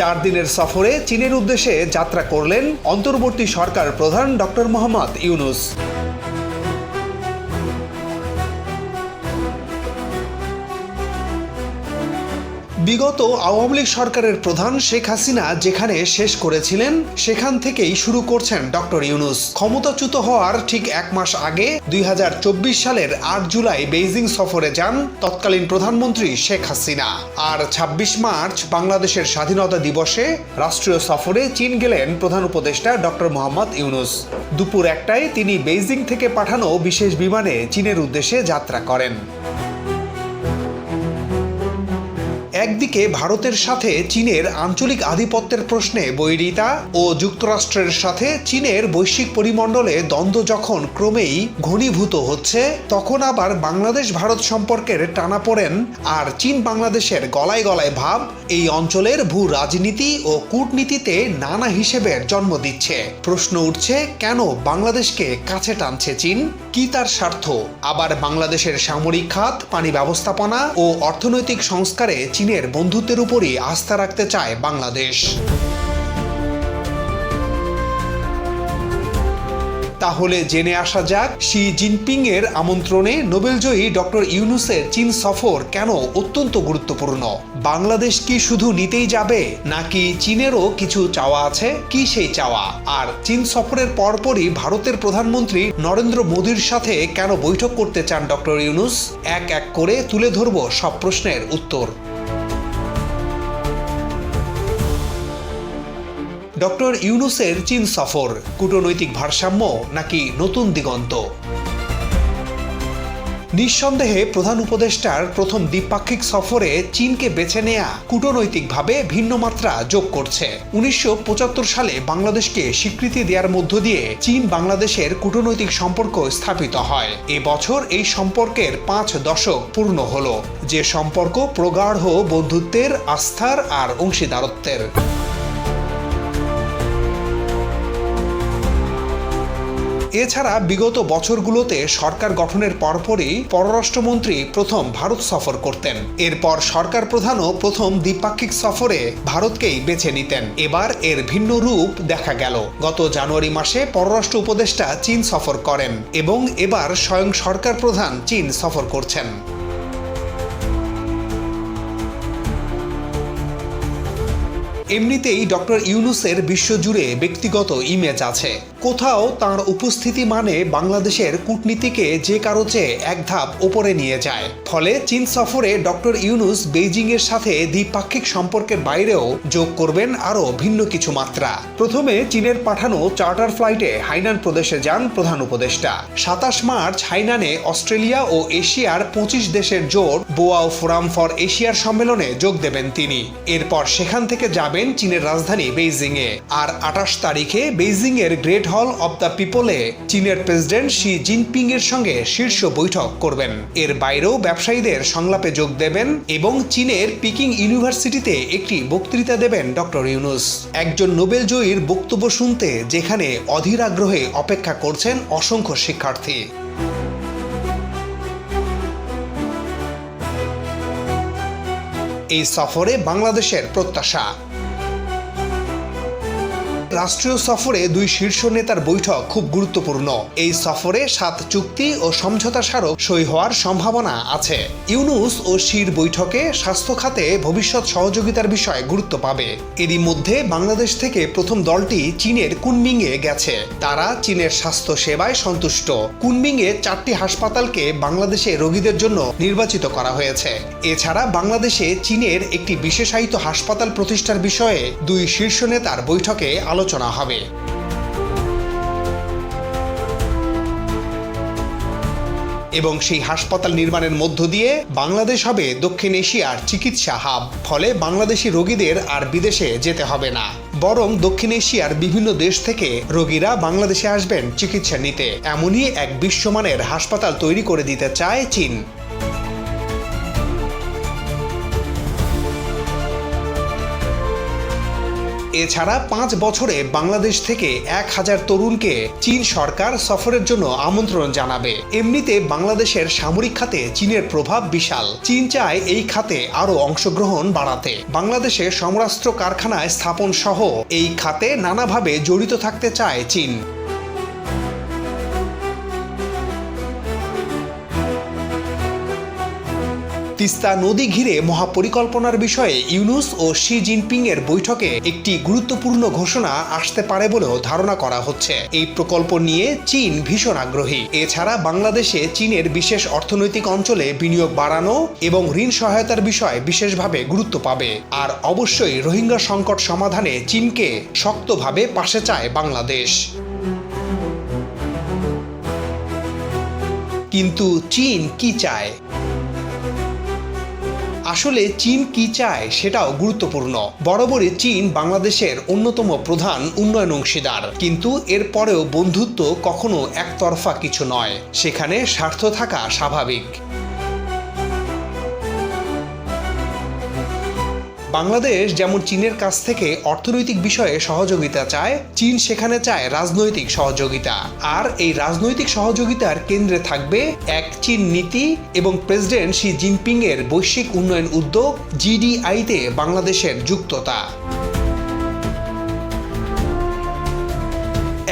চার দিনের সফরে চীনের উদ্দেশ্যে যাত্রা করলেন অন্তর্বর্তী সরকার প্রধান ডক্টর মোহাম্মদ ইউনুস। বিগত আওয়ামী লীগ সরকারের প্রধান শেখ হাসিনা যেখানে শেষ করেছিলেন, সেখান থেকেই শুরু করছেন ডক্টর ইউনুস। ক্ষমতাচ্যুত হওয়ার ঠিক এক মাস আগে, দুই হাজার চব্বিশ সালের আট জুলাই বেইজিং সফরে যান তৎকালীন প্রধানমন্ত্রী শেখ হাসিনা। আর ২৬ মার্চ বাংলাদেশের স্বাধীনতা দিবসে রাষ্ট্রীয় সফরে চীন গেলেন প্রধান উপদেষ্টা ডক্টর মোহাম্মদ ইউনুস। দুপুর একটায় তিনি বেইজিং থেকে পাঠানো বিশেষ বিমানে চীনের উদ্দেশ্যে যাত্রা করেন। একদিকে ভারতের সাথে চীনের আঞ্চলিক আধিপত্যের প্রশ্নে বৈরিতা ও যুক্তরাষ্ট্রের সাথে চীনের বৈশ্বিক পরিমণ্ডলে দ্বন্দ্ব যখন ক্রমেই ঘনীভূত হচ্ছে, তখন আবার বাংলাদেশ ভারত সম্পর্কের টানাপোড়েন আর চীন বাংলাদেশের গলায় গলায় ভাব এই অঞ্চলের ভূ রাজনীতি ও কূটনীতিতে নানা হিসেবের জন্ম দিচ্ছে। প্রশ্ন উঠছে, কেন বাংলাদেশকে কাছে টানছে চীন? কি তার স্বার্থ? আবার বাংলাদেশের সামরিক খাত, পানি ব্যবস্থাপনা ও অর্থনৈতিক সংস্কারে চীনের বন্ধুত্বের উপরই আস্থা রাখতে চায় বাংলাদেশ। তাহলে জেনে আসা যাক, শি জিনপিং এর আমন্ত্রণে নোবেলজয়ী ডক্টর ইউনুসের চীন সফর কেন অত্যন্ত গুরুত্বপূর্ণ? বাংলাদেশ কি শুধু নিতেই যাবে, নাকি চীনেরও কিছু চাওয়া আছে? কি সেই চাওয়া? আর চীন সফরের পরপরই ভারতের প্রধানমন্ত্রী নরেন্দ্র মোদীর সাথে কেন বৈঠক করতে চান ডক্টর ইউনুস? এক এক করে তুলে ধরব সব প্রশ্নের উত্তর। ডক্টর ইউনুসের চীন সফর, কূটনৈতিক ভারসাম্য নাকি নতুন দিগন্ত? নিঃসন্দেহে প্রধান উপদেষ্টার প্রথম দ্বিপাক্ষিক সফরে চীনকে বেছে নেয়া কূটনৈতিকভাবে ভিন্ন মাত্রা যোগ করছে। উনিশশো পঁচাত্তর সালে বাংলাদেশকে স্বীকৃতি দেওয়ার মধ্য দিয়ে চীন বাংলাদেশের কূটনৈতিক সম্পর্ক স্থাপিত হয়। এবছর এই সম্পর্কের পাঁচ দশক পূর্ণ হল। যে সম্পর্ক প্রগাঢ় বন্ধুত্বের, আস্থার আর অংশীদারত্বের। এছাড়া বিগত বছরগুলোতে সরকার গঠনের পরপরই পররাষ্ট্রমন্ত্রী প্রথম ভারত সফর করতেন। এরপর সরকার প্রধানও প্রথম দ্বিপাক্ষিক সফরে ভারতকেই বেছে নিতেন। এবার এর ভিন্ন রূপ দেখা গেল। গত জানুয়ারি মাসে পররাষ্ট্র উপদেষ্টা চীন সফর করেন এবং এবার স্বয়ং সরকার প্রধান চীন সফর করছেন। এমনিতেই ডক্টর ইউনুসের বিশ্বজুড়ে ব্যক্তিগত ইমেজ আছে। কোথাও তার উপস্থিতি মানে বাংলাদেশের কূটনীতিকে যে কারও চেয়ে এক ধাপ ওপরে নিয়ে যায়। ফলে চীন সফরে ডক্টর ইউনুস বেইজিং এর সাথে দ্বিপাক্ষিক সম্পর্কের বাইরেও যোগ করবেন আরও ভিন্ন কিছু মাত্রা। প্রথমে চীনের পাঠানো চার্টার ফ্লাইটে হাইনান প্রদেশে যান প্রধান উপদেষ্টা। সাতাশ মার্চ হাইনানে অস্ট্রেলিয়া ও এশিয়ার পঁচিশ দেশের জোট বোয়াও ফোরাম ফর এশিয়ার সম্মেলনে যোগ দেবেন তিনি। এরপর সেখান থেকে যাবেন চীনের রাজধানী বেইজিং এ আর আঠাশ তারিখে বেইজিং এর গ্রেট হল অব দ্য পিপলে চীনের প্রেসিডেন্ট শি জিনপিং এর সঙ্গে শীর্ষ বৈঠক করবেন। এর বাইরেও ব্যবসায়ীদের সংলাপে যোগ দেবেন এবং চীনের পিকিং ইউনিভার্সিটিতে একটি বক্তৃতা দেবেন ডক্টর ইউনুস। একজন নোবেল জয়ীর বক্তব্য শুনতে যেখানে অধীর আগ্রহে অপেক্ষা করছেন অসংখ্য শিক্ষার্থী। এই সফরে বাংলাদেশের প্রত্যাশা। রাষ্ট্রীয় সফরে দুই শীর্ষ নেতার বৈঠক খুব গুরুত্বপূর্ণ। এই সফরে সাত চুক্তি ও সমঝোতা স্মারক সই হওয়ার সম্ভাবনা আছে। ইউনুস ও শির বৈঠকে স্বাস্থ্য খাতে ভবিষ্যৎ সহযোগিতার বিষয়ে গুরুত্ব পাবে। এরই মধ্যে বাংলাদেশ থেকে প্রথম দলটি চীনের কুনমিংয়ে গেছে। তারা চীনের স্বাস্থ্য সেবায় সন্তুষ্ট। কুনমিংয়ে চারটি হাসপাতালকে বাংলাদেশে রোগীদের জন্য নির্বাচিত করা হয়েছে। এছাড়া বাংলাদেশে চীনের একটি বিশেষায়িত হাসপাতাল প্রতিষ্ঠার বিষয়ে দুই শীর্ষ নেতার বৈঠকে আলোচনা হবে। এবং সেই হাসপাতাল নির্মাণের মধ্য দিয়ে বাংলাদেশ হবে দক্ষিণ এশিয়ার চিকিৎসা হাব। ফলে বাংলাদেশি রোগীদের আর বিদেশে যেতে হবে না। বরং দক্ষিণ এশিয়ার বিভিন্ন দেশ থেকে রোগীরা বাংলাদেশে আসবেন চিকিৎসা নিতে। এমনই এক বিশ্বমানের হাসপাতাল তৈরি করে দিতে চায় চীন। এছাড়া পাঁচ বছরে বাংলাদেশ থেকে এক হাজার তরুণকে চীন সরকার সফরের জন্য আমন্ত্রণ জানাবে। এমনিতে বাংলাদেশের সামরিক খাতে চীনের প্রভাব বিশাল। চীন চায় এই খাতে আরও অংশগ্রহণ বাড়াতে। বাংলাদেশে সমরাস্ত্র কারখানায় স্থাপন সহ এই খাতে নানাভাবে জড়িত থাকতে চায় চীন। তিস্তা নদী ঘিরে মহাপরিকল্পনার বিষয়ে ইউনুস ও শি জিনপিং এর বৈঠকে একটি গুরুত্বপূর্ণ ঘোষণা আসতে পারে বলেও ধারণা করা হচ্ছে। এই প্রকল্প নিয়ে চীন ভীষণ আগ্রহী। এছাড়া বাংলাদেশে চীনের বিশেষ অর্থনৈতিক অঞ্চলে বিনিয়োগ বাড়ানো এবং ঋণ সহায়তার বিষয় বিশেষভাবে গুরুত্ব পাবে। আর অবশ্যই রোহিঙ্গা সংকট সমাধানে চীনকে শক্তভাবে পাশে চায় বাংলাদেশ। কিন্তু চীন কি চায়? আসলে চীন কি চায় সেটাও গুরুত্বপূর্ণ। বরাবরই চীন বাংলাদেশের অন্যতম প্রধান উন্নয়ন অংশীদার। কিন্তু এরপরেও বন্ধুত্ব কখনো একতরফা কিছু নয়। সেখানে স্বার্থ থাকা স্বাভাবিক। বাংলাদেশ যেমন চীনের কাছ থেকে অর্থনৈতিক বিষয়ে সহযোগিতা চায়, চীন সেখানে চায় রাজনৈতিক সহযোগিতা। আর এই রাজনৈতিক সহযোগিতার কেন্দ্রে থাকবে এক চীন নীতি এবং প্রেসিডেন্ট শি জিনপিং এর বৈশ্বিক উন্নয়ন উদ্যোগ, জিডিআইতে বাংলাদেশের যুক্ততা।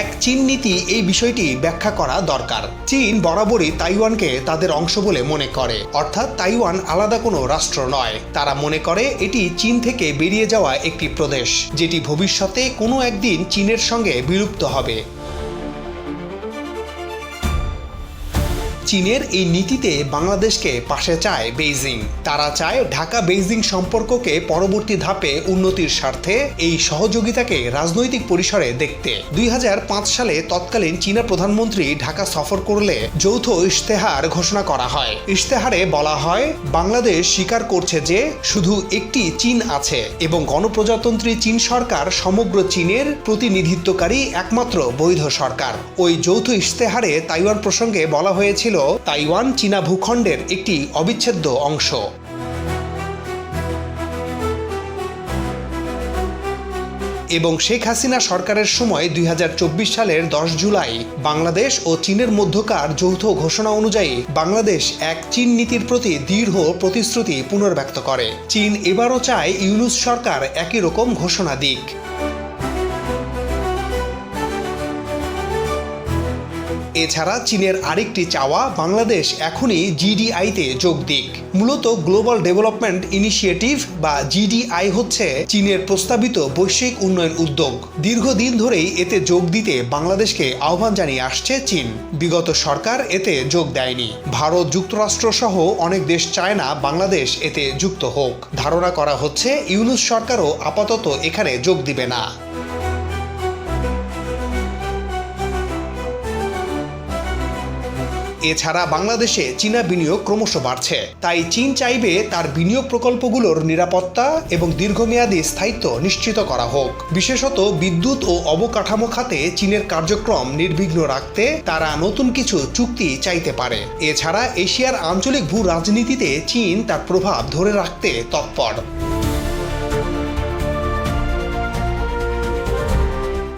এক চীন নীতি এই বিষয়টি ব্যাখ্যা করা দরকার। চীন বরাবরই তাইওয়ানকে তাদের অংশ বলে মনে করে। অর্থাৎ তাইওয়ান আলাদা কোনো রাষ্ট্র নয়। তারা মনে করে এটি চীন থেকে বেরিয়ে যাওয়া একটি প্রদেশ, যেটি ভবিষ্যতে কোনো একদিন চীনের সঙ্গে বিলুপ্ত হবে। চীনের এই নীতিতে বাংলাদেশকে পাশে চায় বেইজিং। তারা চায় ঢাকা বেইজিং সম্পর্ককে পরবর্তী ধাপে উন্নতির স্বার্থে এই সহযোগিতাকে রাজনৈতিক পরিসরে দেখতে। দুই সালে তৎকালীন চীনা প্রধানমন্ত্রী ঢাকা সফর করলে যৌথ ইশতেহার ঘোষণা করা হয়। ইশতেহারে বলা হয়, বাংলাদেশ স্বীকার করছে যে শুধু একটি চীন আছে এবং গণপ্রজাতন্ত্রী চীন সরকার সমগ্র চীনের প্রতিনিধিত্বকারী একমাত্র বৈধ সরকার। ওই যৌথ ইশতেহারে তাইওয়ান প্রসঙ্গে বলা হয়েছিল তাইওয়ান চীনা ভূখণ্ডের একটি অবিচ্ছেদ্য অংশ। এবং শেখ হাসিনা সরকারের সময় দুই হাজার চব্বিশ সালের দশ জুলাই বাংলাদেশ ও চীনের মধ্যকার যৌথ ঘোষণা অনুযায়ী বাংলাদেশ এক চীন নীতির প্রতি দৃঢ় প্রতিশ্রুতি পুনর্ব্যক্ত করে। চীন এবারও চায় ইউনুস সরকার একই রকম ঘোষণা দিক। এছাড়া চীনের আরেকটি চাওয়া বাংলাদেশ এখনই জিডিআইতে যোগ দিক। মূলত গ্লোবাল ডেভেলপমেন্ট ইনিশিয়েটিভ বা জিডিআই হচ্ছে চীনের প্রস্তাবিত বৈশ্বিক উন্নয়ন উদ্যোগ। দীর্ঘদিন ধরেই এতে যোগ দিতে বাংলাদেশকে আহ্বান জানিয়ে আসছে চীন। বিগত সরকার এতে যোগ দেয়নি। ভারত যুক্তরাষ্ট্র সহ অনেক দেশ চায় না বাংলাদেশ এতে যুক্ত হোক। ধারণা করা হচ্ছে ইউনুস সরকারও আপাতত এখানে যোগ দিবে না। এছাড়া বাংলাদেশে চীনা বিনিয়োগ ক্রমশ বাড়ছে। তাই চীন চাইবে তার বিনিয়োগ প্রকল্পগুলোর নিরাপত্তা এবং দীর্ঘমেয়াদী স্থায়িত্ব নিশ্চিত করা হোক। বিশেষত বিদ্যুৎ ও অবকাঠামো খাতে চীনের কার্যক্রম নির্বিঘ্ন রাখতে তারা নতুন কিছু চুক্তি চাইতে পারে। এছাড়া এশিয়ার আঞ্চলিক ভূ রাজনীতিতে চীন তার প্রভাব ধরে রাখতে তৎপর।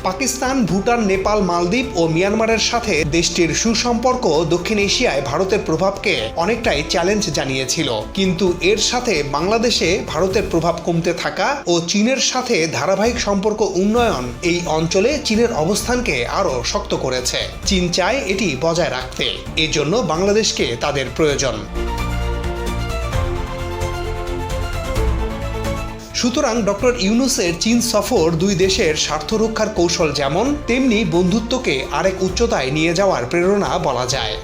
পাকিস্তান, ভুটান, নেপাল, মালদ্বীপ ও মিয়ানমারের সাথে দেশটির সুসম্পর্ক দক্ষিণ এশিয়ায় ভারতের প্রভাবকে অনেকটাই চ্যালেঞ্জ জানিয়েছিল। কিন্তু এর সাথে বাংলাদেশে ভারতের প্রভাব কমতে থাকা ও চীনের সাথে ধারাবাহিক সম্পর্ক উন্নয়ন এই অঞ্চলে চীনের অবস্থানকে আরও শক্ত করেছে। চীন চায় এটি বজায় রাখতে। এজন্য বাংলাদেশকে তাদের প্রয়োজন। সুতরাং ডক্টর ইউনুসের চীন সফর দুই দেশের স্বার্থ রক্ষার কৌশল যেমন, তেমনি বন্ধুত্বকে আরেক উচ্চতায় নিয়ে যাওয়ার প্রেরণা বলা যায়।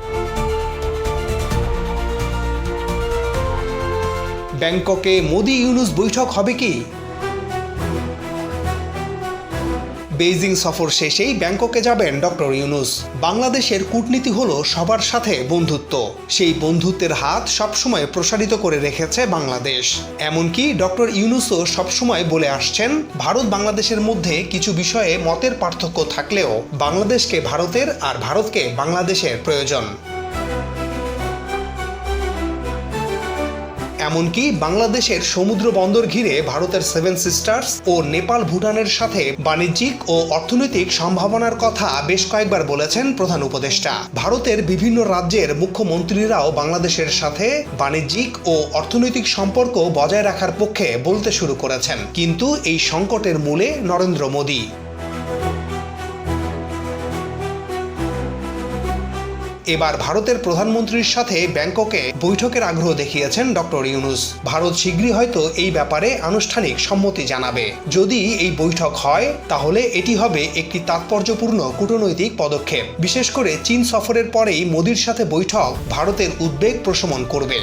ব্যাংককে মোদি ইউনুস বৈঠক হবে কি? বেইজিং সফর শেষেই ব্যাংককে যাবেন ডক্টর ইউনুস। বাংলাদেশের কূটনীতি হলো সবার সাথে বন্ধুত্ব। সেই বন্ধুত্বের হাত সবসময় প্রসারিত করে রেখেছে বাংলাদেশ। এমনকি ডক্টর ইউনুসও সবসময় বলে আসছেন, ভারত বাংলাদেশের মধ্যে কিছু বিষয়ে মতের পার্থক্য থাকলেও বাংলাদেশকে ভারতের আর ভারতকে বাংলাদেশের প্রয়োজন। এমনকি বাংলাদেশের সমুদ্র বন্দর ঘিরে ভারতের সেভেন সিস্টার্স ও নেপাল ভুটানের সাথে বাণিজ্যিক ও অর্থনৈতিক সম্ভাবনার কথা বেশ কয়েকবার বলেছেন প্রধান উপদেষ্টা। ভারতের বিভিন্ন রাজ্যের মুখ্যমন্ত্রীরাও বাংলাদেশের সাথে বাণিজ্যিক ও অর্থনৈতিক সম্পর্ক বজায় রাখার পক্ষে বলতে শুরু করেছেন। কিন্তু এই সংকটের মূলে নরেন্দ্র মোদী। এবার ভারতের প্রধানমন্ত্রীর সাথে ব্যাংককে বৈঠকের আগ্রহ দেখিয়েছেন ডক্টর ইউনুস। ভারত শীঘ্রই হয়তো এই ব্যাপারে আনুষ্ঠানিক সম্মতি জানাবে। যদি এই বৈঠক হয়, তাহলে এটি হবে একটি তাৎপর্যপূর্ণ কূটনৈতিক পদক্ষেপ। বিশেষ করে চীন সফরের পরেই মোদীর সাথে বৈঠক ভারতের উদ্বেগ প্রশমন করবে।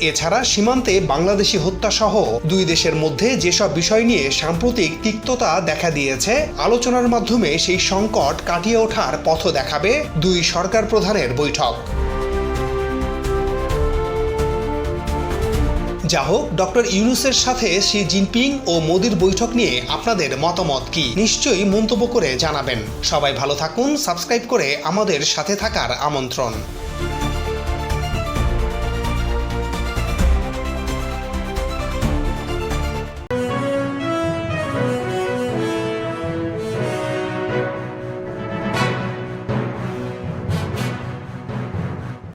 এছাড়া সীমান্তে বাংলাদেশি হত্যা সহ দুই দেশের মধ্যে যেসব বিষয় নিয়ে সাম্প্রতিক তিক্ততা দেখা দিয়েছে, আলোচনার মাধ্যমে সেই সংকট কাটিয়ে ওঠার পথ দেখাবে দুই সরকার প্রধানের বৈঠক। যা হোক, ডক্টর ইউনুসের সাথে শি জিনপিং ও মোদির বৈঠক নিয়ে আপনাদের মতামত কি? নিশ্চয়ই মন্তব্য করে জানাবেন। সবাই ভালো থাকুন, সাবস্ক্রাইব করে আমাদের সাথে থাকার আমন্ত্রণ।